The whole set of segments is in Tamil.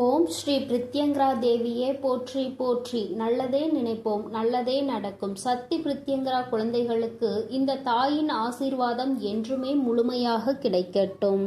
ஓம் ஸ்ரீ பிரித்யங்கரா தேவியே போற்றி போற்றி. நல்லதே நினைப்போம் நல்லதே நடக்கும். சக்தி பிரித்யங்கரா குழந்தைகளுக்கு இந்த தாயின் ஆசீர்வாதம் என்றுமே முழுமையாக கிடைக்கட்டும்.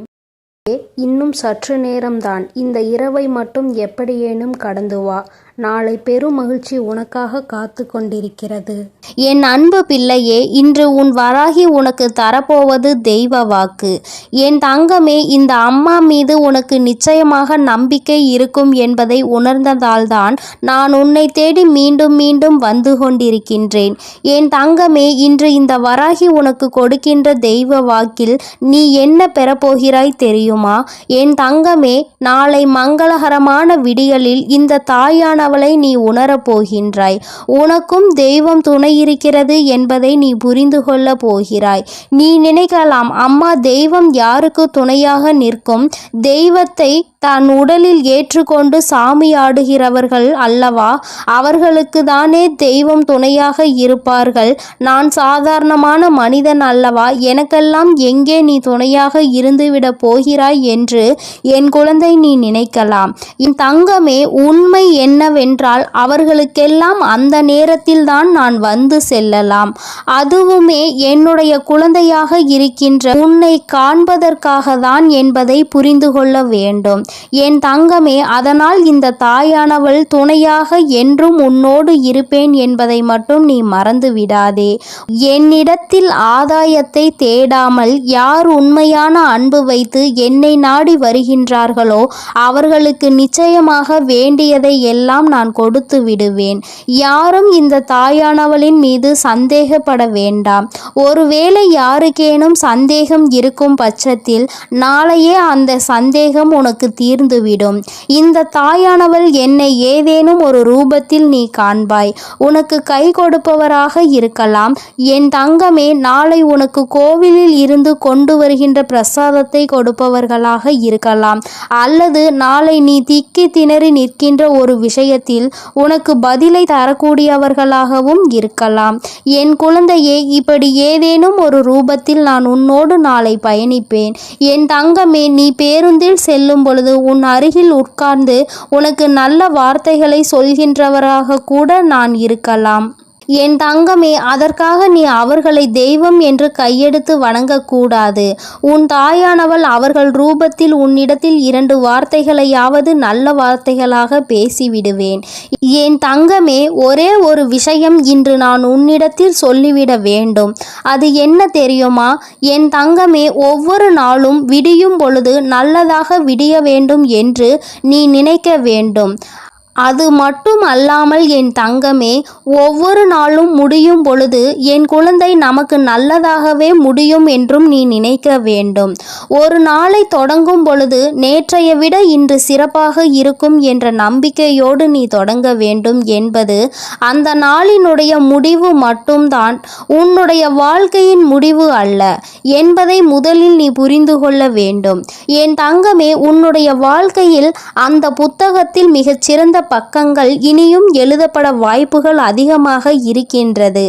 இன்னும் சற்று நேரம்தான். இந்த இரவை மட்டும் எப்படியேனும் கடந்து வா. நாளை பெரும் மகிழ்ச்சி உனக்காக காத்து கொண்டிருக்கிறது என் அன்பு பிள்ளையே இன்று உன் வராகி உனக்கு தரப்போவது தெய்வ வாக்கு. என் தங்கமே இந்த அம்மா மீது உனக்கு நிச்சயமாக நம்பிக்கை இருக்கும் என்பதை உணர்ந்ததால்தான் நான் உன்னை தேடி மீண்டும் மீண்டும் வந்து கொண்டிருக்கின்றேன். என் தங்கமே இன்று இந்த வராகி உனக்கு கொடுக்கின்ற தெய்வ வாக்கில் நீ என்ன பெறப்போகிறாய் தெரியுமா? என் தங்கமே நாளை மங்களகரமான விடியலில் இந்த தாயான தாயானவளை நீ உணரப் போகின்றாய். உனக்கும் தெய்வம் துணை இருக்கிறது என்பதை நீ புரிந்து கொள்ள போகிறாய். நீ நினைக்கலாம் அம்மா தெய்வம் யாருக்கு துணையாக நிற்கும்? தெய்வத்தை தன் உடலில் ஏற்றுக்கொண்டு சாமி ஆடுகிறவர்கள் அல்லவா? அவர்களுக்கு தானே தெய்வம் துணையாக இருப்பார்கள். நான் சாதாரணமான மனிதன் அல்லவா? எனக்கெல்லாம் எங்கே நீ துணையாக இருந்துவிடப் போகிறாய் என்று என் குழந்தை நீ நினைக்கலாம். என் தங்கமே உண்மை என்னவென்றால் அவர்களுக்கெல்லாம் அந்த நேரத்தில் தான் நான் வந்து செல்லலாம். அதுவுமே என்னுடைய குழந்தையாக இருக்கின்ற உன்னை காண்பதற்காக தான் என்பதை புரிந்து கொள்ள வேண்டும். என் தங்கமே அதனால் இந்த தாயானவள் துணையாக என்றும் உன்னோடு இருப்பேன் என்பதை மட்டும் நீ மறந்து விடாதே என்னிடத்தில் ஆதாயத்தை தேடாமல் யார் உண்மையான அன்பு வைத்து என்னை நாடி வருகின்றார்களோ அவர்களுக்கு நிச்சயமாக வேண்டியதை எல்லாம் நான் கொடுத்து விடுவேன். யாரும் இந்த தாயானவளின் மீது சந்தேகப்பட வேண்டாம். ஒருவேளை யாருக்கேனும் சந்தேகம் இருக்கும் பட்சத்தில் நாளையே அந்த சந்தேகம் உனக்கு தீர்ந்துவிடும். இந்த தாயானவள் என்னை ஏதேனும் ஒரு ரூபத்தில் நீ காண்பாய். உனக்கு கை கொடுப்பவராக இருக்கலாம். என் தங்கமே நாளை உனக்கு கோவிலில் இருந்து கொண்டு வருகின்ற பிரசாதத்தை கொடுப்பவர்களாக இருக்கலாம். அல்லது நாளை நீ திக்கி திணறி நிற்கின்ற ஒரு விஷயத்தில் உனக்கு பதிலை தரக்கூடியவர்களாகவும் இருக்கலாம். என் குழந்தையே இப்படி ஏதேனும் ஒரு ரூபத்தில் நான் உன்னோடு நாளை பயணிப்பேன். என் தங்கமே நீ பேருந்தில் செல்லும் பொழுது உன் அருகில் உட்கார்ந்து உனக்கு நல்ல வார்த்தைகளை சொல்கின்றவராக கூட நான் இருக்கலாம். என் தங்கமே அதற்காக நீ அவர்களை தெய்வம் என்று கையெடுத்து வணங்கக்கூடாது. உன் தாயானவள் அவர்கள் ரூபத்தில் உன்னிடத்தில் இரண்டு வார்த்தைகளையாவது நல்ல வார்த்தைகளாக பேசிவிடுவேன். என் தங்கமே ஒரே ஒரு விஷயம் இன்று நான் உன்னிடத்தில் சொல்லிவிட வேண்டும். அது என்ன தெரியுமா? என் தங்கமே ஒவ்வொரு நாளும் விடியும் பொழுது நல்லதாக விடிய வேண்டும் என்று நீ நினைக்க வேண்டும். அது மட்டும் அல்லாமல் என் தங்கமே ஒவ்வொரு நாளும் முடியும் பொழுது என் குழந்தை நமக்கு நல்லதாகவே முடியும் என்றும் நீ நினைக்க வேண்டும். ஒரு நாளை தொடங்கும் பொழுது நேற்றைய விட இன்று சிறப்பாக இருக்கும் என்ற நம்பிக்கையோடு நீ தொடங்க வேண்டும் என்பது அந்த நாளினுடைய முடிவு மட்டும்தான். உன்னுடைய வாழ்க்கையின் முடிவு அல்ல என்பதை முதலில் நீ புரிந்து கொள்ள வேண்டும். என் தங்கமே உன்னுடைய வாழ்க்கையில் அந்த புத்தகத்தில் மிகச்சிறந்த பக்கங்கள் இனியும் எழுதப்பட வாய்ப்புகள் அதிகமாக இருக்கின்றது.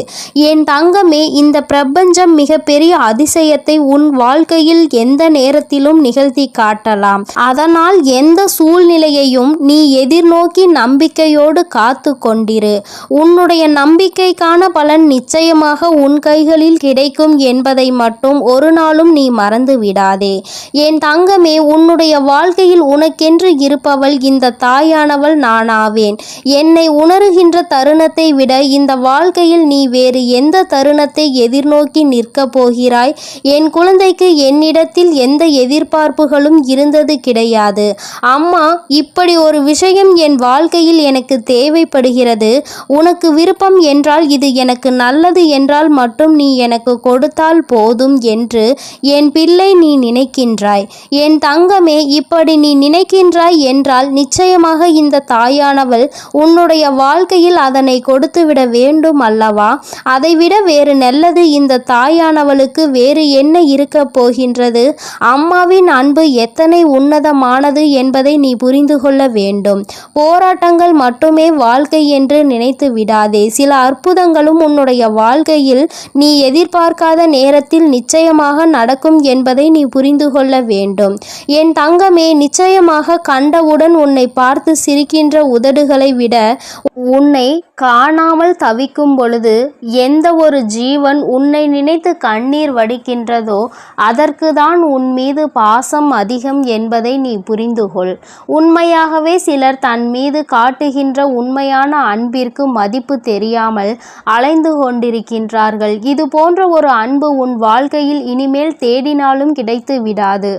என் தங்கமே இந்த பிரபஞ்சம் மிகப்பெரிய அதிசயத்தை உன் வாழ்க்கையில் எந்த நேரத்திலும் நிகழ்த்தி காட்டலாம். அதனால் எந்த சூழ்நிலையையும் நீ எதிர்நோக்கி நம்பிக்கையோடு காத்து கொண்டிரு. உன்னுடைய நம்பிக்கைக்கான பலன் நிச்சயமாக உன் கைகளில் கிடைக்கும் என்பதை மட்டும் ஒரு நாளும் நீ மறந்து விடாதே. என் தங்கமே உன்னுடைய வாழ்க்கையில் உனக்கென்று இருப்பவள் இந்த தாயானவள் நான் நானாவேன் என்னை உணருகின்ற தருணத்தை விட இந்த வாழ்க்கையில் நீ வேறு எந்த தருணத்தை எதிர்நோக்கி நிற்கப் போகிறாய்? என் குழந்தைக்கு என்னிடத்தில் எந்த எதிர்பார்ப்புகளும் இருந்தது கிடையாது. அம்மா இப்படி ஒரு விஷயம் என் வாழ்க்கையில் எனக்கு தேவைப்படுகிறது. உனக்கு விருப்பம் என்றால் இது எனக்கு நல்லது என்றால் மட்டும் நீ எனக்கு கொடுத்தால் போதும் என்று என் பிள்ளை நீ நினைக்கின்றாய். என் தங்கமே இப்படி நீ நினைக்கின்றாய் என்றால் நிச்சயமாக இந்த தாய் தாயானவள் உன்னுடைய வாழ்க்கையில் அதனை கொடுத்துவிட வேண்டும் அல்லவா? அதைவிட வேறு நல்லது இந்த தாயானவளுக்கு வேறு என்ன இருக்கப் போகின்றது? அம்மாவின் அன்பு எத்தனை உன்னதமானது என்பதை நீ புரிந்து கொள்ள வேண்டும். போராட்டங்கள் மட்டுமே வாழ்க்கை என்று நினைத்து விடாதே. சில அற்புதங்களும் உன்னுடைய வாழ்க்கையில் நீ எதிர்பார்க்காத நேரத்தில் நிச்சயமாக நடக்கும் என்பதை நீ புரிந்து கொள்ள வேண்டும். என் தங்கமே நிச்சயமாக கண்டவுடன் உன்னை பார்த்து சிரிக்கின்ற உதடுகளை விட உன்னை காணாமல் தவிக்கும் பொழுது எந்த ஒரு ஜீவன் உன்னை நினைத்து கண்ணீர் வடிக்கின்றதோ அதற்கு தான் உன் மீது பாசம் அதிகம் என்பதை நீ புரிந்துகொள். உண்மையாகவே சிலர் தன் மீது காட்டுகின்ற உண்மையான அன்பிற்கு மதிப்பு தெரியாமல் அலைந்து கொண்டிருக்கின்றார்கள். இது போன்ற ஒரு அன்பு உன் வாழ்க்கையில் இனிமேல் தேடினாலும் கிடைத்து விடாது.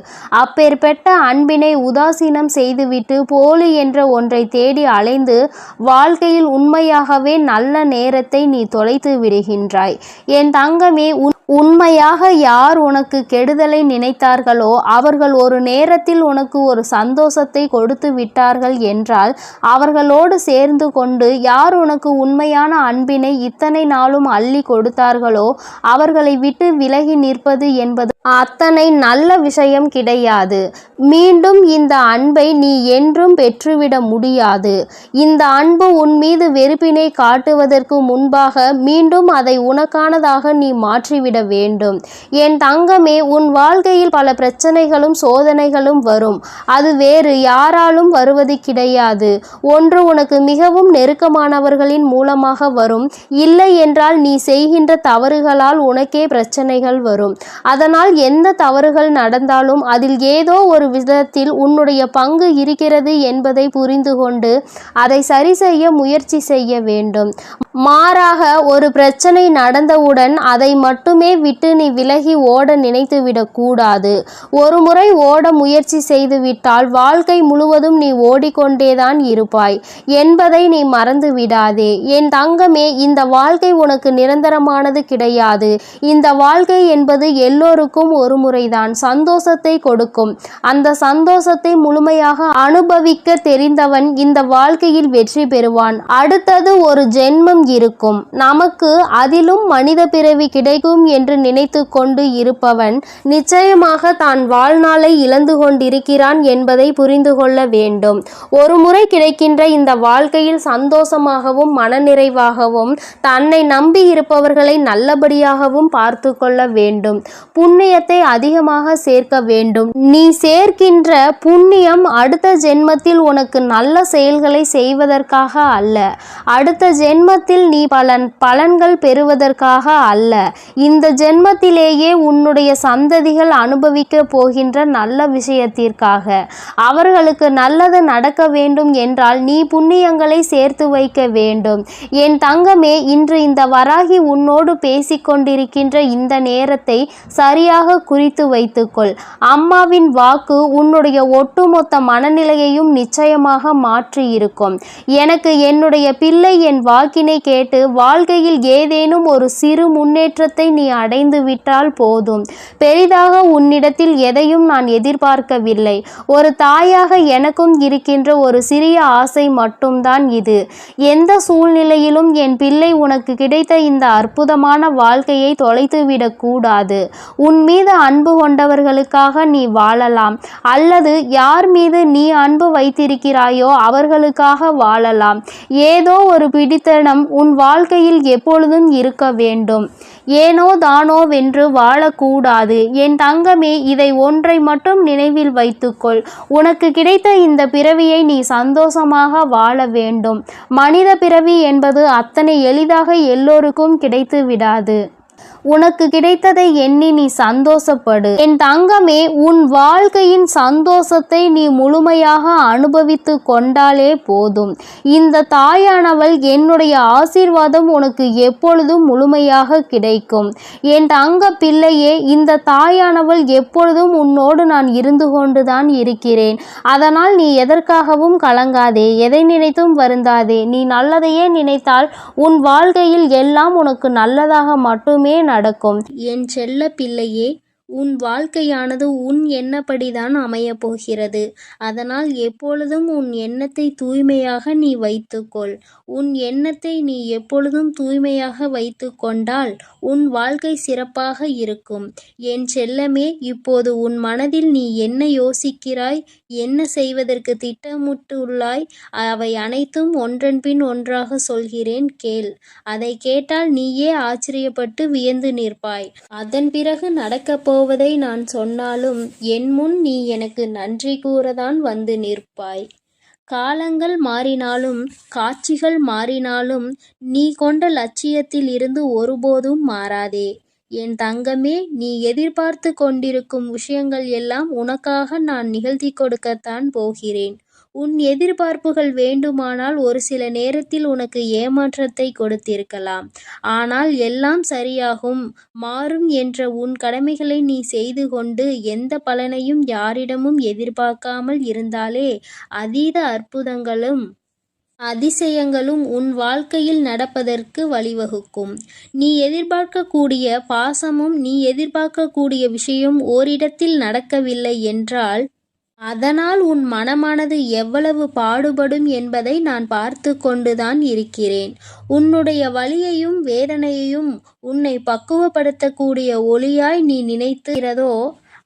அப்பேற்பட்ட அன்பினை உதாசீனம் செய்துவிட்டு போலி என்ற ஒன்றை தேடி அலைந்து வாழ்க்கையில் உண்மையாகவே நல்ல நேரத்தை நீ தொலைத்து விடுகின்றாய். என் தங்கமே உன் உண்மையாக யார் உனக்கு கெடுதலை நினைத்தார்களோ அவர்கள் ஒரு நேரத்தில் உனக்கு ஒரு சந்தோஷத்தை கொடுத்து விட்டார்கள் என்றால் அவர்களோடு சேர்ந்து கொண்டு யார் உனக்கு உண்மையான அன்பினை இத்தனை நாளும் அள்ளி கொடுத்தார்களோ அவர்களை விட்டு விலகி நிற்பது என்பது அத்தனை நல்ல விஷயம் கிடையாது. மீண்டும் இந்த அன்பை நீ என்றும் பெற்றுவிட முடியாது. இந்த அன்பு உன் மீது வெறுப்பினை காட்டுவதற்கு முன்பாக மீண்டும் அதை உனக்கானதாக நீ மாற்றிவிட வேண்டும். என் தங்கமே உன் வாழ்க்கையில் பல பிரச்சனைகளும் சோதனைகளும் வரும். அது வேறு யாராலும் வருவது கிடையாது. ஒன்று உனக்கு மிகவும் நெருக்கமானவர்களின் மூலமாக வரும். இல்லை என்றால் நீ செய்கின்ற தவறுகளால் உனக்கே பிரச்சனைகள் வரும். அதனால் எந்த தவறுகள் நடந்தாலும் அதில் ஏதோ ஒரு விதத்தில் உன்னுடைய பங்கு இருக்கிறது என்பதை புரிந்து கொண்டு அதை சரி செய்ய முயற்சி செய்ய வேண்டும். மாறாக ஒரு பிரச்சனை நடந்தவுடன் அதை மட்டுமே விட்டு நீ விலகி ஓட நினைத்துவிடக்கூடாது ஒரு முறை ஓட முயற்சி செய்துவிட்டால் வாழ்க்கை முழுவதும் நீ ஓடிக்கொண்டேதான் இருப்பாய். என்பதை நீ மறந்து விடாதே. என் தங்கமே இந்த வாழ்க்கை உனக்கு நிரந்தரமானது கிடையாது. இந்த வாழ்க்கை என்பது எல்லோருக்கும் ஒரு முறைதான். சந்தோஷத்தை கொடுக்கும். அந்த சந்தோஷத்தை முழுமையாக அனுபவிக்க தெரிந்தவன் இந்த வாழ்க்கையில் வெற்றி பெறுவான். அடுத்தது ஒரு ஜென்மம் இருக்கும். நமக்கு அதிலும் மனித பிறவி கிடைக்கும் என்று நினைத்து கொண்டு இருப்பவன் நிச்சயமாக தான் வாழ்நாளை இழந்து கொண்டிருக்கிறான் என்பதை புரிந்து கொள்ள வேண்டும். ஒரு முறை கிடைக்கின்ற இந்த வாழ்க்கையில் சந்தோஷமாகவும் மனநிறைவாகவும் தன்னை நம்பி இருப்பவர்களை நல்லபடியாகவும் பார்த்து கொள்ள வேண்டும். புண்ணியத்தை அதிகமாக சேர்க்க வேண்டும். நீ சேர்க்கின்ற புண்ணியம் அடுத்த ஜென்மத்தில் உனக்கு நல்ல செயல்களை செய்வதற்காக அல்ல. அடுத்த ஜென்மத்தில் நீ பலன் பலன்கள் பெறுவதற்காக அல்ல. இந்த ஜென்மத்திலேயே உன்னுடைய சந்ததிகள் அனுபவிக்க போகின்ற நல்ல விஷயத்திற்காக. அவர்களுக்கு நல்லது நடக்க வேண்டும் என்றால் நீ புண்ணியங்களை சேர்த்து வைக்க வேண்டும். என் தங்கமே இன்று இந்த வராகி உன்னோடு பேசிக்கொண்டிருக்கின்ற இந்த நேரத்தை சரியாக குறித்து வைத்துக்கொள். அம்மாவின் வாக்கு உன்னுடைய ஒட்டுமொத்த மனநிலையையும் நிச்சயமாக மாற்ற இருக்கும் எனக்கு என்னுடைய பிள்ளை என் வாக்கினை கேட்டு வாழ்க்கையில் ஏதேனும் ஒரு சிறு முன்னேற்றத்தை நீ அடைந்து விட்டால் போதும். பெரிதாக உன்னிடத்தில் எதையும் நான் எதிர்பார்க்கவில்லை. ஒரு தாயாக எனக்கும் இருக்கின்ற ஒரு சிறிய ஆசை மட்டும்தான் இது. எந்த சூழ்நிலையிலும் என் பிள்ளை உனக்கு கிடைத்த இந்த அற்புதமான வாழ்க்கையை தொலைத்துவிடக்கூடாது உன் மீது அன்பு கொண்டவர்களுக்காக நீ வாழலாம். அல்லது யார் மீது நீ அன்பு வைத்திருக்கிறாயோ அவர் அவர்களுக்காக வாழலாம். ஏதோ ஒரு பிடித்தனம் உன் வாழ்க்கையில் எப்பொழுதும் இருக்க வேண்டும். ஏனோ தானோ வென்று வாழக்கூடாது. என் தங்கமே இதை ஒன்றை மட்டும் நினைவில் வைத்துக்கொள். உனக்கு கிடைத்த இந்த பிறவியை நீ சந்தோஷமாக வாழ வேண்டும். மனித பிறவி என்பது அத்தனை எளிதாக எல்லோருக்கும் கிடைத்து விடாது. உனக்கு கிடைத்ததை எண்ணி நீ சந்தோஷப்படு. என் தங்கமே உன் வாழ்க்கையின் சந்தோஷத்தை நீ முழுமையாக அனுபவித்து கொண்டாலே போதும். இந்த தாயானவள் என்னுடைய ஆசீர்வாதம் உனக்கு எப்பொழுதும் முழுமையாக கிடைக்கும். என் தங்க பிள்ளையே இந்த தாயானவள் எப்பொழுதும் உன்னோடு நான் இருந்து கொண்டுதான் இருக்கிறேன். அதனால் நீ எதற்காகவும் கலங்காதே எதை நினைத்தும் வருந்தாதே. நீ நல்லதையே நினைத்தால் உன் வாழ்க்கையில் எல்லாம் உனக்கு நல்லதாக மட்டுமே நடக்கும். என் செல்ல பிள்ளையே உன் வாழ்க்கையானது உன் எண்ணப்படிதான் அமையப் போகிறது அதனால் எப்பொழுதும் உன் எண்ணத்தை தூய்மையாக நீ வைத்துக்கொள். உன் எண்ணத்தை நீ எப்பொழுதும் தூய்மையாக வைத்து கொண்டால் உன் வாழ்க்கை சிறப்பாக இருக்கும். என் செல்லமே இப்போது உன் மனதில் நீ என்ன யோசிக்கிறாய் என்ன செய்வதற்கு திட்டமிட்டுள்ளாய் அவை அனைத்தும் ஒன்றன்பின் ஒன்றாக சொல்கிறேன் கேள். அதை கேட்டால் நீயே ஆச்சரியப்பட்டு வியந்து நிற்பாய். அதன் பிறகு நடக்கப் போவதை நான் சொன்னாலும் என் முன் நீ எனக்கு நன்றி கூறதான் வந்து நிற்பாய். காலங்கள் மாறினாலும் காட்சிகள் மாறினாலும் நீ கொண்ட லட்சியத்தில் இருந்து ஒருபோதும் மாறாதே. என் தங்கமே நீ எதிர்பார்த்து கொண்டிருக்கும் விஷயங்கள் எல்லாம் உனக்காக நான் நிகழ்த்தி கொடுக்கத்தான் போகிறேன். உன் எதிர்பார்ப்புகள் வேண்டுமானால் ஒரு சில நேரத்தில் உனக்கு ஏமாற்றத்தை கொடுத்திருக்கலாம். ஆனால் எல்லாம் சரியாகும். மாறும் என்ற உன் கடமைகளை நீ செய்து கொண்டு எந்த பலனையும் யாரிடமும் எதிர்பார்க்காமல் இருந்தாலே அதீத அற்புதங்களும் அதிசயங்களும் உன் வாழ்க்கையில் நடப்பதற்கு வழிவகுக்கும். நீ எதிர்பார்க்கக்கூடிய பாசமும் நீ எதிர்பார்க்கக்கூடிய விஷயம் ஓரிடத்தில் நடக்கவில்லை என்றால் அதனால் உன் மனமானது எவ்வளவு பாடுபடும் என்பதை நான் பார்த்து கொண்டுதான் இருக்கிறேன். உன்னுடைய வலியையும் வேதனையையும் உன்னை பக்குவப்படுத்தக்கூடிய ஒளியாய் நீ நினைத்துகிறதோ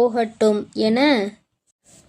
போகட்டும் என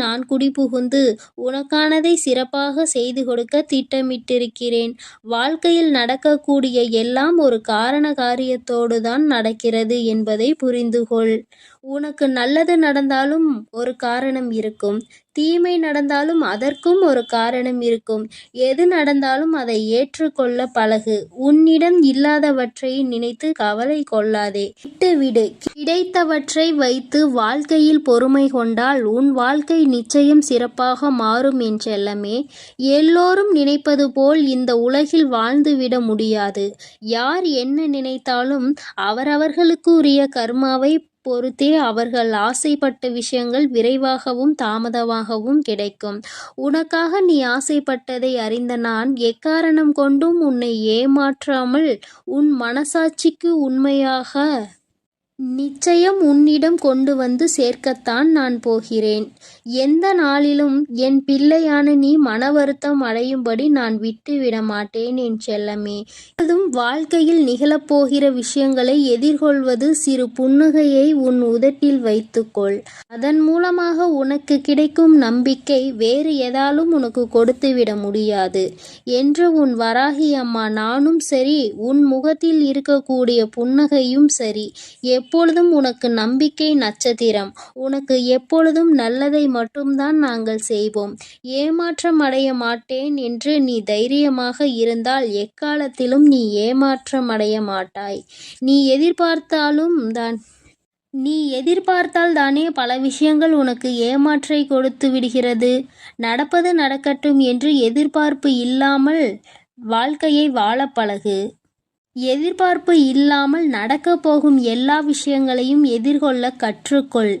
நான் குடிபுகுந்து உனக்கானதை சிறப்பாக செய்து கொடுக்க திட்டமிட்டிருக்கிறேன். வாழ்க்கையில் நடக்கக்கூடிய எல்லாம் ஒரு காரண காரியத்தோடு தான் நடக்கிறது என்பதை புரிந்துகொள். உனக்கு நல்லது நடந்தாலும் ஒரு காரணம் இருக்கும். தீமை நடந்தாலும் அதற்கும் ஒரு காரணம் இருக்கும். எது நடந்தாலும் அதை ஏற்றுக்கொள்ள பழகு. உன்னிடம் இல்லாதவற்றை நினைத்து கவலை கொள்ளாதே. விட்டுவிடு. கிடைத்தவற்றை வைத்து வாழ்க்கையில் பொறுமை கொண்டால் உன் வாழ்க்கை நிச்சயம் சிறப்பாக மாறும் என்றெல்லாமே எல்லோரும் நினைப்பது போல் இந்த உலகில் வாழ்ந்துவிட முடியாது. யார் என்ன நினைத்தாலும் அவரவர்களுக்கு உரிய கர்மாவை பொறுத்தே அவர்கள் ஆசைப்பட்ட விஷயங்கள் விரைவாகவும் தாமதமாகவும் கிடைக்கும். உனக்காக நீ ஆசைப்பட்டதை அறிந்த நான் எக்காரணம் கொண்டும் உன்னை ஏமாற்றாமல் உன் மனசாட்சிக்கு உண்மையாக நிச்சயம் உன்னிடம் கொண்டு வந்து சேர்க்கத்தான் நான் போகிறேன். எந்த நாளிலும் என் பிள்ளையான நீ மன வருத்தம் அடையும்படி நான் விட்டுவிட மாட்டேன் என் செல்லமே. அதுவும் வாழ்க்கையில் நிகழப்போகிற விஷயங்களை எதிர்கொள்வது சிறு புன்னகையை உன் உதட்டில் வைத்துக்கொள். அதன் மூலமாக உனக்கு கிடைக்கும் நம்பிக்கை வேறு எதாலும் உனக்கு கொடுத்துவிட முடியாது. என்று உன் வராகி அம்மா நானும் சரி உன் முகத்தில் இருக்கக்கூடிய புன்னகையும் சரி. எப்பொழுதும் உனக்கு நம்பிக்கை நட்சத்திரம். உனக்கு எப்பொழுதும் நல்லதை மட்டும்தான் நாங்கள் செய்வோம். ஏமாற்றம் அடைய மாட்டேன் என்று நீ தைரியமாக இருந்தால் எக்காலத்திலும் நீ ஏமாற்றம் அடைய மாட்டாய். நீ எதிர்பார்த்தாலும் தான் நீ எதிர்பார்த்தால் தானே பல விஷயங்கள் உனக்கு ஏமாற்றை கொடுத்து விடுகிறது. நடப்பது நடக்கட்டும் என்று எதிர்பார்ப்பு இல்லாமல் வாழ்க்கையை வாழ பழகு. எதிர்பார்ப்பு இல்லாமல் நடக்கப் போகும் எல்லா விஷயங்களையும் எதிர்கொள்ள கற்றுக்கொள்.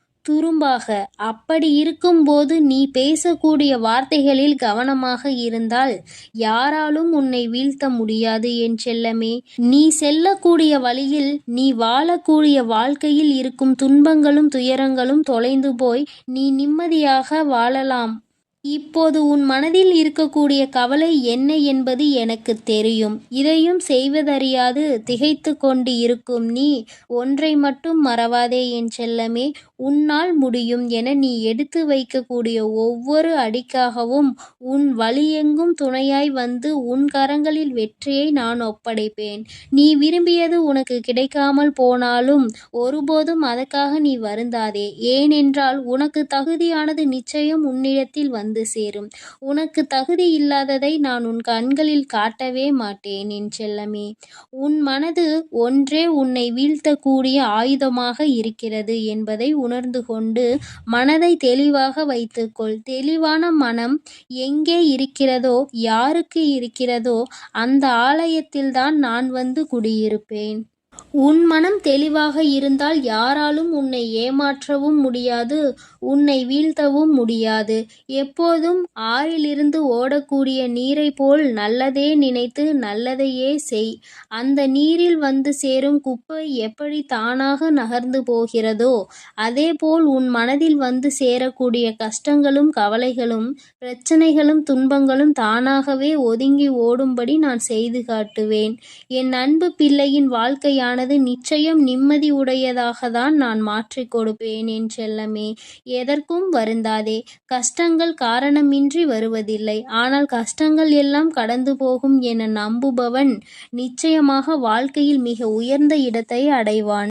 துரும்பாக. அப்படி இருக்கும்போது நீ பேசக்கூடிய வார்த்தைகளில் கவனமாக இருந்தால் யாராலும் உன்னை வீழ்த்த முடியாது என் செல்லமே. நீ செல்லக்கூடிய வழியில் நீ வாழக்கூடிய வாழ்க்கையில் இருக்கும் துன்பங்களும் துயரங்களும் தொலைந்து போய் நீ நிம்மதியாக வாழலாம். இப்போது உன் மனதில் இருக்கக்கூடிய கவலை என்ன என்பது எனக்கு தெரியும். இதையும் செய்வதறியாது திகைத்து கொண்டு இருக்கும் நீ ஒன்றை மட்டும் மறவாதே என் செல்லமே. உன்னால் முடியும் என நீ எடுத்து வைக்கக்கூடிய ஒவ்வொரு அடிக்காகவும் உன் வழியெங்கும் துணையாய் வந்து உன் கரங்களில் வெற்றியை நான் ஒப்படைப்பேன். நீ விரும்பியது உனக்கு கிடைக்காமல் போனாலும் ஒருபோதும் அதற்காக நீ வருந்தாதே. ஏனென்றால் உனக்கு தகுதியானது நிச்சயம் உன்னிடத்தில் வந்து சேரும். உனக்கு தகுதி இல்லாததை நான் உன் கண்களில் காட்டவே மாட்டேன் என் செல்லமே. உன் மனது ஒன்றே உன்னை வீழ்த்தக்கூடிய ஆயுதமாக இருக்கிறது என்பதை உன் உணர்ந்து கொண்டு மனதை தெளிவாக வைத்துக்கொள். தெளிவான மனம் எங்கே இருக்கிறதோ யாருக்கு இருக்கிறதோ அந்த ஆலயத்தில்தான் நான் வந்து குடியிருப்பேன். உன் மனம் தெளிவாக இருந்தால் யாராலும் உன்னை ஏமாற்றவும் முடியாது உன்னை வீழ்த்தவும் முடியாது. எப்போதும் ஆறிலிருந்து ஓடக்கூடிய நீரை போல் நல்லதே நினைத்து நல்லதையே செய். அந்த நீரில் வந்து சேரும் குப்பை எப்படி தானாக நகர்ந்து போகிறதோ அதேபோல் உன் மனதில் வந்து சேரக்கூடிய கஷ்டங்களும் கவலைகளும் பிரச்சனைகளும் துன்பங்களும் தானாகவே ஒதுங்கி ஓடும்படி நான் செய்து காட்டுவேன். என் அன்பு பிள்ளையின் வாழ்க்கையான மனது நிச்சயம் நிம்மதி உடையதாகத்தான் நான் மாற்றிக் கொடுப்பேன் என் செல்லமே. எதற்கும் வருந்தாதே. கஷ்டங்கள் காரணமின்றி வருவதில்லை. ஆனால் கஷ்டங்கள் எல்லாம் கடந்து போகும் என நம்புபவன் நிச்சயமாக வாழ்க்கையில் மிக உயர்ந்த இடத்தை அடைவான்.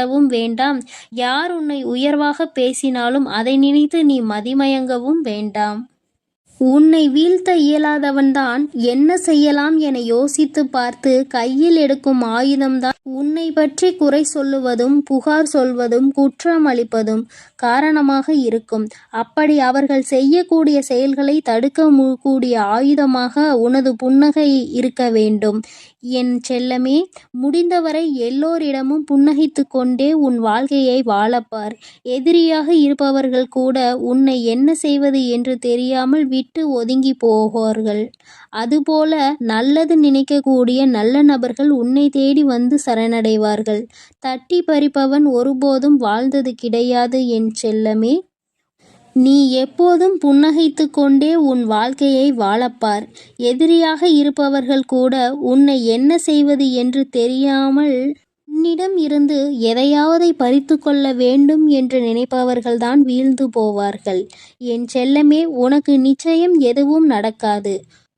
வருத்தப்படவும் வேண்டாம். யார் உன்னை உயர்வாக பேசினாலும் அதை நினைத்து நீ மதிமயங்கவும் வேண்டாம். உன்னை வீழ்த்த இயலாதவன்தான் என்ன செய்யலாம் என யோசித்து பார்த்து கையில் எடுக்கும் ஆயுதம்தான் உன்னை பற்றி குறை சொல்லுவதும் புகார் சொல்வதும் குற்றம் அளிப்பதும் காரணமாக இருக்கும். அப்படி அவர்கள் செய்யக்கூடிய செயல்களை தடுக்க கூடிய ஆயுதமாக உனது புன்னகை இருக்க வேண்டும். என் செல்லமே முடிந்தவரை எல்லோரிடமும் புன்னகைத்து கொண்டே உன் வாழ்க்கையை வாழப்பார். எதிரியாக இருப்பவர்கள் கூட உன்னை என்ன செய்வது என்று தெரியாமல் விட்டு ஒதுங்கி போவார்கள். அதுபோல நல்லது நினைக்கக்கூடிய நல்ல நபர்கள் உன்னை தேடி வந்து சரணடைவார்கள். தட்டி பறிப்பவன் ஒருபோதும் வாழ்ந்தது கிடையாது என் செல்லமே. நீ எப்போதும் புன்னகைத்து கொண்டே உன் வாழ்க்கையை வாழப்பார். எதிரியாக இருப்பவர்கள் கூட உன்னை என்ன செய்வது என்று தெரியாமல் உன்னிடம் இருந்து எதையாவதை பறித்து கொள்ள வேண்டும் என்று நினைப்பவர்கள்தான் வீழ்ந்து போவார்கள். என் செல்லமே உனக்கு நிச்சயம் எதுவும் நடக்காது.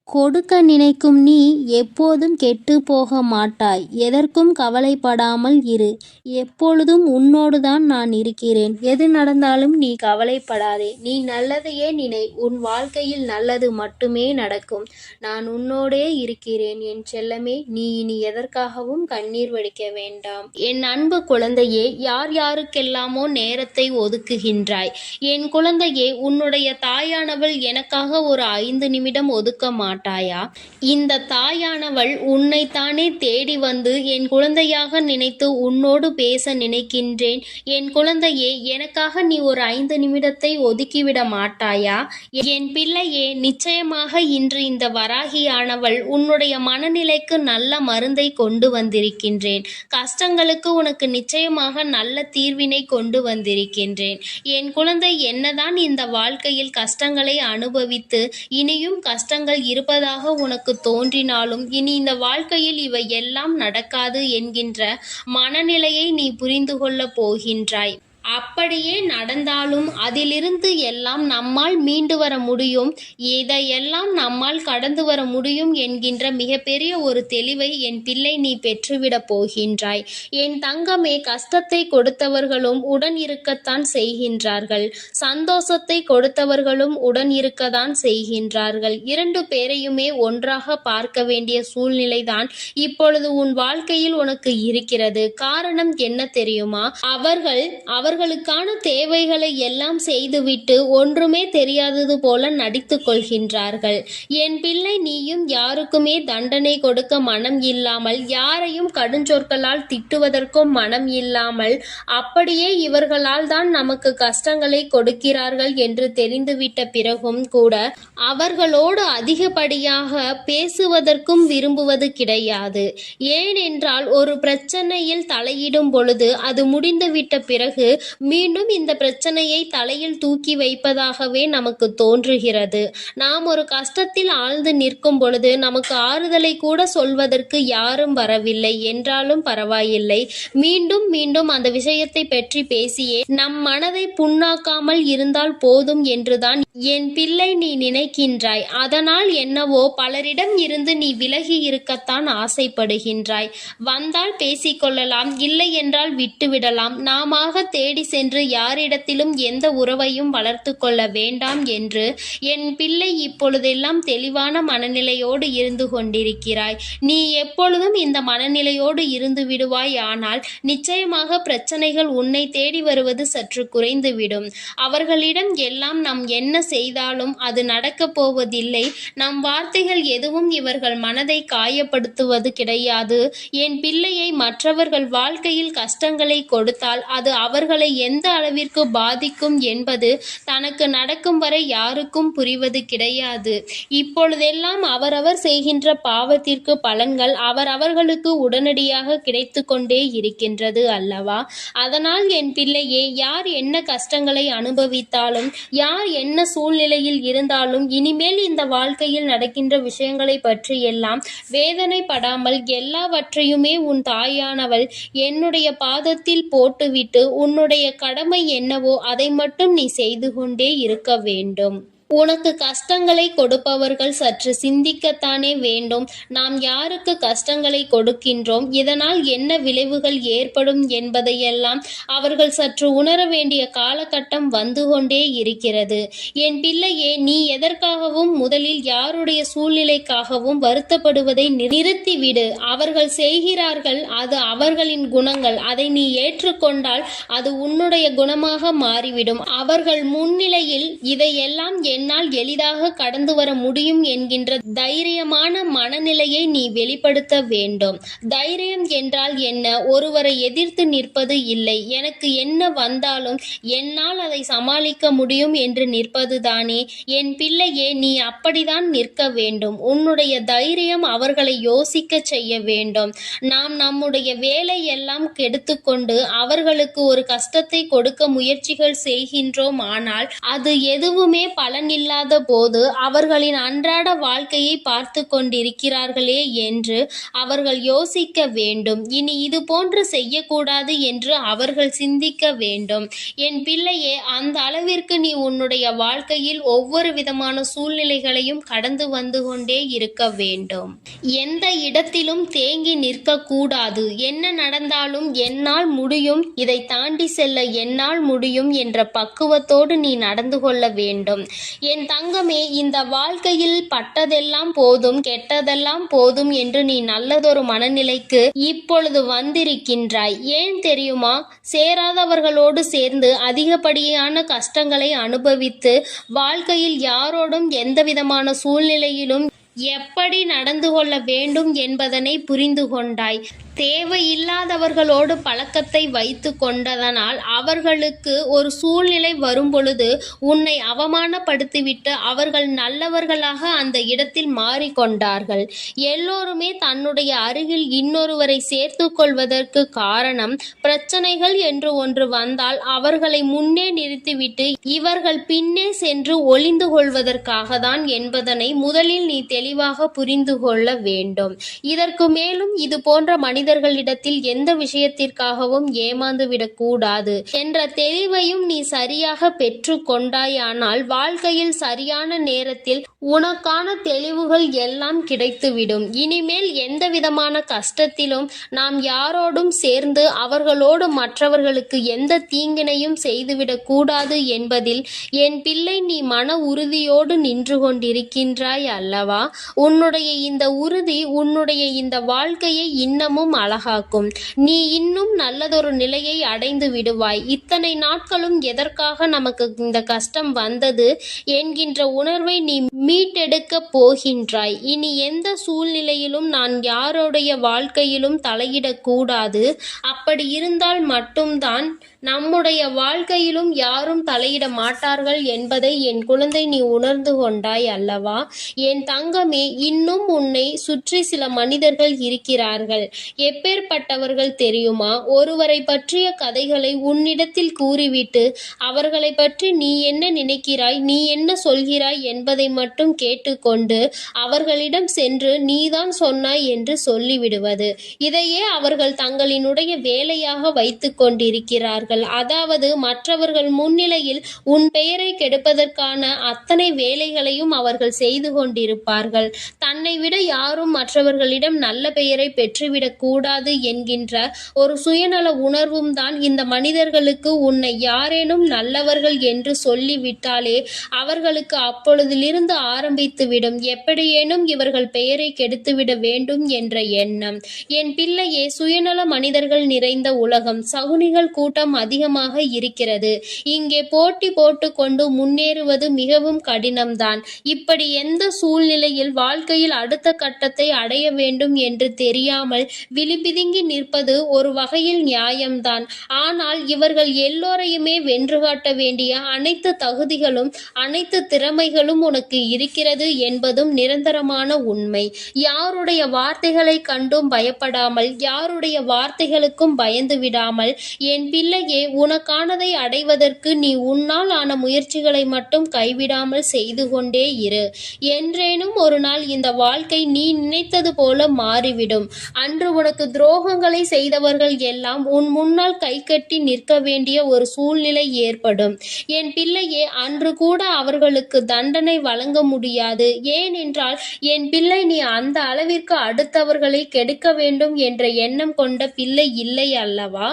கொடுக்க நினைக்கும் நீ எப்போதும் கெட்டு போக மாட்டாய். எதற்கும் கவலைப்படாமல் இரு. எப்பொழுதும் உன்னோடுதான் நான் இருக்கிறேன். எது நடந்தாலும் நீ கவலைப்படாதே. நீ நல்லதையே நினை. உன் வாழ்க்கையில் நல்லது மட்டுமே நடக்கும். நான் உன்னோடே இருக்கிறேன். என் செல்லமே நீ இனி எதற்காகவும் கண்ணீர் வடிக்க வேண்டாம். என் அன்பு குழந்தையே யார் யாருக்கெல்லாமோ நேரத்தை ஒதுக்குகின்றாய். என் குழந்தையே உன்னுடைய தாயானவள் எனக்காக ஒரு ஐந்து நிமிடம் ஒதுக்க மாட்டாயா? இந்த தாயானவள் உன்னைத்தானே தேடி வந்து என் குழந்தையாக நினைத்து உன்னோடு பேச நினைக்கின்றேன். என் குழந்தையே எனக்காக நீ ஒரு ஐந்து நிமிடத்தை ஒதுக்கிவிட மாட்டாயா? என் பிள்ளையே நிச்சயமாக இன்று இந்த வராகியானவள் உன்னுடைய மனநிலைக்கு நல்ல மருந்தை கொண்டு வந்திருக்கின்றேன். கஷ்டங்களுக்கு உனக்கு நிச்சயமாக நல்ல தீர்வினை கொண்டு வந்திருக்கின்றேன். என் குழந்தை என்னதான் இந்த வாழ்க்கையில் கஷ்டங்களை அனுபவித்து இனியும் கஷ்டங்கள் இருப்பதாக உனக்கு தோன்றினாலும் இனி இந்த வாழ்க்கையில் இவை எல்லாம் நடக்காது என்கின்ற மனநிலையை நீ புரிந்து கொள்ளப் போகின்றாய். அப்படியே நடந்தாலும் அதிலிருந்து எல்லாம் நம்மால் மீண்டு வர முடியும். இதையெல்லாம் நம்மால் கடந்து வர முடியும் என்கின்ற மிகப்பெரிய ஒரு தெளிவை என் பிள்ளை நீ பெற்றுவிடப் போகின்றாய். என் தங்கமே கஷ்டத்தை கொடுத்தவர்களும் உடன் இருக்கத்தான் செய்கின்றார்கள். சந்தோஷத்தை கொடுத்தவர்களும் உடன் இருக்கத்தான் செய்கின்றார்கள். இரண்டு பேரையுமே ஒன்றாக பார்க்க வேண்டிய சூழ்நிலைதான் இப்பொழுது உன் வாழ்க்கையில் உனக்கு இருக்கிறது. காரணம் என்ன தெரியுமா? அவர்கள் அவர்களுக்கான தேவைகளை எல்லாம் செய்துவிட்டு ஒன்றுமே தெரியாதது போல நடித்துக் கொள்கின்றார்கள். என் பிள்ளை நீயும் யாருக்குமே தண்டனை கொடுக்க மனம் இல்லாமல் யாரையும் கடுஞ்சொற்களால் திட்டுவதற்கும் மனம் இல்லாமல் அப்படியே இவர்களால் தான் நமக்கு கஷ்டங்களை கொடுக்கிறார்கள் என்று தெரிந்துவிட்ட பிறகும் கூட அவர்களோடு அதிகப்படியாக பேசுவதற்கும் விரும்புவது கிடையாது. ஏனென்றால் ஒரு பிரச்சனையில் தலையிடும் பொழுது அது முடிந்துவிட்ட பிறகு மீண்டும் இந்த பிரச்சனையை தலையில் தூக்கி வைப்பதாகவே நமக்கு தோன்றுகிறது. நாம் ஒரு கஷ்டத்தில் ஆழ்ந்து நிற்கும் பொழுது நமக்கு ஆறுதலை கூட சொல்வதற்கு யாரும் வரவில்லை. என்றாலும் பரவாயில்லை. மீண்டும் மீண்டும் அந்த விஷயத்தை பற்றி பேசியே நம் மனதை புண்ணாக்காமல் இருந்தால் போதும் என்றுதான் என் பிள்ளை நீ நினைக்கின்றாய். அதனால் என்னவோ பலரிடம் இருந்து நீ விலகி இருக்கத்தான் ஆசைப்படுகின்றாய். வந்தால் பேசிக்கொள்ளலாம் இல்லை என்றால் விட்டுவிடலாம். நாமாக தேடி சென்று யாரிடத்திலும் எந்த உறவையும் வளர்த்து கொள்ள வேண்டாம் என்று என் பிள்ளை இப்பொழுதெல்லாம் தெளிவான மனநிலையோடு இருந்து கொண்டிருக்கிறாய். நீ எப்பொழுதும் இந்த மனநிலையோடு இருந்து விடுவாய் ஆனால் நிச்சயமாக பிரச்சனைகள் உன்னை தேடி வருவது சற்று குறைந்துவிடும். அவர்களிடம் எல்லாம் நாம் என்ன செய்தாலும் அது நடக்கப் போவதில்லை. நம் வார்த்தைகள் எதுவும் இவர்கள் மனதை காயப்படுத்துவது கிடையாது. என் பிள்ளையை மற்றவர்கள் வாழ்க்கையில் கஷ்டங்களை கொடுத்தால் அது அவர்களை எந்த அளவிற்கு பாதிக்கும் என்பது தனக்கு நடக்கும் வரை யாருக்கும் புரிவது கிடையாது. இப்பொழுதெல்லாம் அவரவர் செய்கின்ற பாவத்திற்கு பலன்கள் அவரவர்களுக்கு உடனடியாக கிடைத்து கொண்டே இருக்கின்றது அல்லவா? அதனால் என் பிள்ளையே யார் என்ன கஷ்டங்களை அனுபவித்தாலும் யார் என்ன சூழ்நிலையில் இருந்தாலும் இனிமேல் இந்த வாழ்க்கையில் நடக்கின்ற விஷயங்களை பற்றி எல்லாம் வேதனைப்படாமல் எல்லாவற்றையுமே உன் தாயானவள் என்னுடைய பாதத்தில் போட்டுவிட்டு உன்னுடைய கடமை என்னவோ அதை மட்டும் நீ செய்து கொண்டே இருக்க வேண்டும். உனக்கு கஷ்டங்களை கொடுப்பவர்கள் சற்று சிந்திக்கத்தானே வேண்டும். நாம் யாருக்கு கஷ்டங்களை கொடுக்கின்றோம்? இதனால் என்ன விளைவுகள் ஏற்படும் என்பதையெல்லாம் அவர்கள் சற்று உணர வேண்டிய காலகட்டம் வந்து கொண்டே இருக்கிறது. என் பிள்ளையே நீ எதற்காகவும் முதலில் யாருடைய சூழ்நிலைக்காகவும் வருத்தப்படுவதை நிறுத்திவிடு. அவர்கள் செய்கிறார்கள் அது அவர்களின் குணங்கள். அதை நீ ஏற்றுக்கொண்டால் அது உன்னுடைய குணமாக மாறிவிடும். அவர்கள் முன்னிலையில் இதையெல்லாம் என் என்னால் எளிதாக கடந்து வர முடியும் என்கின்ற தைரியமான மனநிலையை நீ வெளிப்படுத்த வேண்டும். தைரியம் என்றால் என்ன? ஒருவரை எதிர்த்து நிற்பது இல்லை. எனக்கு என்ன வந்தாலும் என்னால் அதை சமாளிக்க முடியும் என்று நிற்பதுதானே? என் பிள்ளையே நீ அப்படிதான் நிற்க வேண்டும். உன்னுடைய தைரியம் அவர்களை யோசிக்க செய்ய வேண்டும். நாம் நம்முடைய வேலை எல்லாம் கெடுத்துக்கொண்டு அவர்களுக்கு ஒரு கஷ்டத்தை கொடுக்க முயற்சிகள் செய்கின்றோம். ஆனால் அது எதுவுமே பலன் இல்லாத போது அவர்களின் அன்றாட வாழ்க்கையை பார்த்து கொண்டிருக்கிறார்களே என்று அவர்கள் யோசிக்க வேண்டும். இனி இது போன்று செய்யக்கூடாது என்று அவர்கள் சிந்திக்க வேண்டும். என் பிள்ளையே அந்த அளவிற்கு நீ உன்னுடைய வாழ்க்கையில் ஒவ்வொரு விதமான சூழ்நிலைகளையும் கடந்து வந்து கொண்டே இருக்க வேண்டும். எந்த இடத்திலும் தேங்கி நிற்க கூடாது என்ன நடந்தாலும் என்னால் முடியும். இதை தாண்டி செல்ல என்னால் முடியும் என்ற பக்குவத்தோடு நீ நடந்து கொள்ள வேண்டும். என் தங்கமே இந்த வாழ்க்கையில் பட்டதெல்லாம் போதும் கெட்டதெல்லாம் போதும் என்று நீ நல்லதொரு மனநிலைக்கு இப்பொழுது வந்திருக்கின்றாய். ஏன் தெரியுமா? சேராதவர்களோடு சேர்ந்து அதிகப்படியான கஷ்டங்களை அனுபவித்து வாழ்க்கையில் யாரோடும் எந்தவிதமான சூழ்நிலையிலும் எப்படி நடந்து கொள்ள வேண்டும் என்பதனை புரிந்து கொண்டாய். தேவையில்லாதவர்களோடு பழக்கத்தை வைத்து கொண்டதனால் அவர்களுக்கு ஒரு சூழ்நிலை வரும்பொழுது உன்னை அவமானப்படுத்திவிட்டு அவர்கள் நல்லவர்களாக அந்த இடத்தில் மாறிக்கொண்டார்கள். எல்லோருமே தன்னுடைய அருகில் இன்னொருவரை சேர்த்து கொள்வதற்கு காரணம் பிரச்சனைகள் என்று ஒன்று வந்தால் அவர்களை முன்னே நிறுத்திவிட்டு இவர்கள் பின்னே சென்று ஒளிந்து கொள்வதற்காக தான் என்பதனை முதலில் நீ தெளிவாக புரிந்து கொள்ள வேண்டும். இதற்கு மேலும் இது போன்ற மனித மனிதர்களிடத்தில் எந்த விஷயத்திற்காகவும் ஏமாந்து விடக்கூடாது. என்ற தெளிவையும் நீ சரியாக பெற்று கொண்டாயானால் வாழ்க்கையில் சரியான நேரத்தில் உனக்கான தெளிவுகள் எல்லாம் கிடைத்துவிடும். இனிமேல் எந்த விதமான கஷ்டத்திலும் நாம் யாரோடும் சேர்ந்து அவர்களோடு மற்றவர்களுக்கு எந்த தீங்கினையும் செய்துவிடக் கூடாது என்பதில் என் பிள்ளை நீ மன உறுதியோடு நின்று கொண்டிருக்கின்றாய் அல்லவா? உன்னுடைய இந்த உறுதி உன்னுடைய இந்த வாழ்க்கையை இன்னமும் அழகாக்கும். நீ இன்னும் நல்லதொரு நிலையை அடைந்து விடுவாய். இத்தனை நாட்களும் எதற்காக நமக்கு இந்த கஷ்டம் வந்தது என்கின்ற உணர்வை நீ மீட்டெடுக்க போகின்றாய். இனி எந்த சூழ்நிலையிலும் நான் யாருடைய வாழ்க்கையிலும் தலையிடக்கூடாது. அப்படி இருந்தால் மட்டும்தான் நம்முடைய வாழ்க்கையிலும் யாரும் தலையிட மாட்டார்கள் என்பதை என் குழந்தை நீ உணர்ந்து கொண்டாய் அல்லவா? என் தங்கமே இன்னும் உன்னை சுற்றி சில மனிதர்கள் இருக்கிறார்கள். எப்பேற்பட்டவர்கள் தெரியுமா? ஒருவரை பற்றிய கதைகளை உன்னிடத்தில் கூறிவிட்டு அவர்களை பற்றி நீ என்ன நினைக்கிறாய் நீ என்ன சொல்கிறாய் என்பதை மட்டும் கேட்டுக்கொண்டு அவர்களிடம் சென்று நீதான் சொன்னாய் என்று சொல்லிவிடுவது. இதையே அவர்கள் தங்களினுடைய வேலையாக வைத்துக் கொண்டிருக்கிறார்கள். அதாவது மற்றவர்கள் முன்னிலையில் உன் பெயரை கெடுப்பதற்கான அத்தனை வேலைகளையும் அவர்கள் செய்து கொண்டிருப்பார்கள். தன்னை விட யாரும் மற்றவர்களிடம் நல்ல பெயரை பெற்றுவிடக் கூடாது என்கின்ற ஒரு சுயநல உணர்வும் தான் இந்த மனிதர்களுக்கு உன்னை யாரேனும் நல்லவர்கள் என்று சொல்லிவிட்டாலே அவர்களுக்கு அப்பொழுதிலிருந்து ஆரம்பித்துவிடும். எப்படியேனும் இவர்கள் பெயரை கெடுத்துவிட வேண்டும் என்ற எண்ணம். என் பிள்ளையே சுயநல மனிதர்கள் நிறைந்த உலகம். சகுனிகள் கூட்டம் அதிகமாக இருக்கிறது. இங்கே போட்டி போட்டுக்கொண்டு முன்னேறுவது மிகவும் கடினம்தான். இப்படி எந்த சூழ்நிலையில் வாழ்க்கையில் அடுத்த கட்டத்தை அடைய வேண்டும் என்று தெரியாமல் விழிபிதுங்கி நிற்பது ஒரு வகையில் நியாயம்தான். ஆனால் இவர்கள் எல்லோரையுமே வென்று காட்ட வேண்டிய அனைத்து தகுதிகளும் அனைத்து திறமைகளும் உனக்கு இருக்கிறது என்பதும் நிரந்தரமான உண்மை. யாருடைய வார்த்தைகளை கண்டும் பயப்படாமல் யாருடைய வார்த்தைகளுக்கும் பயந்து விடாமல் என் பிள்ளையே உனக்கானதை அடைவதற்கு நீ உன்னால் ஆன முயற்சிகளை மட்டும் கைவிடாமல் செய்து கொண்டே இரு. என்றேனும் ஒரு நாள் இந்த வாழ்க்கை நீ நினைத்தது போல மாறிவிடும். அன்று உனக்கு துரோகங்களை செய்தவர்கள் எல்லாம் உன் முன்னால் கை கட்டி நிற்க வேண்டிய ஒரு சூழ்நிலை ஏற்படும். என் பிள்ளையே அன்று கூட அவர்களுக்கு தண்டனை வழங்க முடியாது. ஏனென்றால் என் பிள்ளை நீ அந்த அளவிற்கு அடுத்தவர்களை கெடுக்க வேண்டும் என்ற எண்ணம் கொண்ட பிள்ளை இல்லை அல்லவா?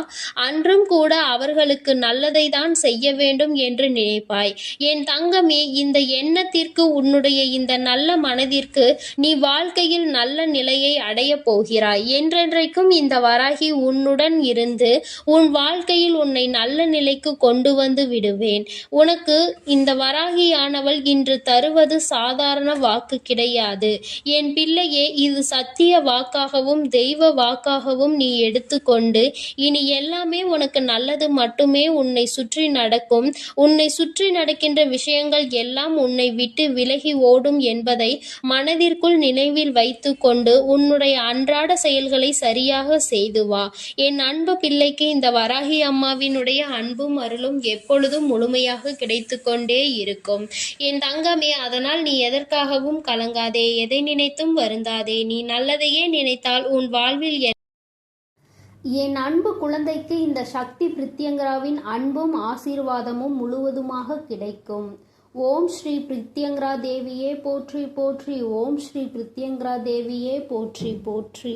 அன்றும் கூட அவர்களுக்கு நல்லதை தான் செய்ய வேண்டும் என்று நினைப்பாய். என் தங்கமே இந்த எண்ணத்திற்கு உன்னுடைய இந்த நல்ல மனதிற்கு நீ வாழ்க்கையில் நல்ல நிலையை அடைய போகிறாய். என்றென்றைக்கும் இந்த வராகி உன்னுடன் இருந்து உன் வாழ்க்கையில் உன்னை நல்ல நிலைக்கு கொண்டு வந்து விடுவேன். உனக்கு இந்த வராகியானவள் இன்று தருவது சாதாரண வாக்கு கிடையாது. என் பிள்ளையே இது சத்திய வாக்காகவும் தெய்வ வாக்காகவும் நீ எடுத்துக்கொண்டு இனி எல்லாமே உனக்கு நல்லது மட்டுமே உன்னை சுற்றி நடக்கும். உன்னை சுற்றி நடக்கின்ற விஷயங்கள் எல்லாம் உன்னை விட்டு விலகி ஓடும் என்பதை மனதிற்குள் நினைவில் வைத்துக்கொண்டு உன்னுடைய அன்றாட செயல்களை சரியாக செய்து வா. என் அன்பு பிள்ளைக்கு இந்த வராகி அம்மாவினுடைய அன்பும் அருளும் எப்பொழுதும் முழுமையாக கிடைத்து கொண்டே இருக்கும். என் தங்கமே அதனால் நீ எதற்காகவும் கலங்காதே. எதை நினைத்தும் வருந்தாதே. நீ நல்லதையே நினைத்தால் உன் வாழ்வில் என் அன்பு குழந்தைக்கு இந்த சக்தி பிரித்யங்கராவின் அன்பும் ஆசீர்வாதமும் முழுவதுமாக கிடைக்கும். ஓம் ஸ்ரீ பிரித்யங்கரா தேவியே போற்றி போற்றி. ஓம் ஸ்ரீ பிரித்யங்கரா தேவியே போற்றி போற்றி.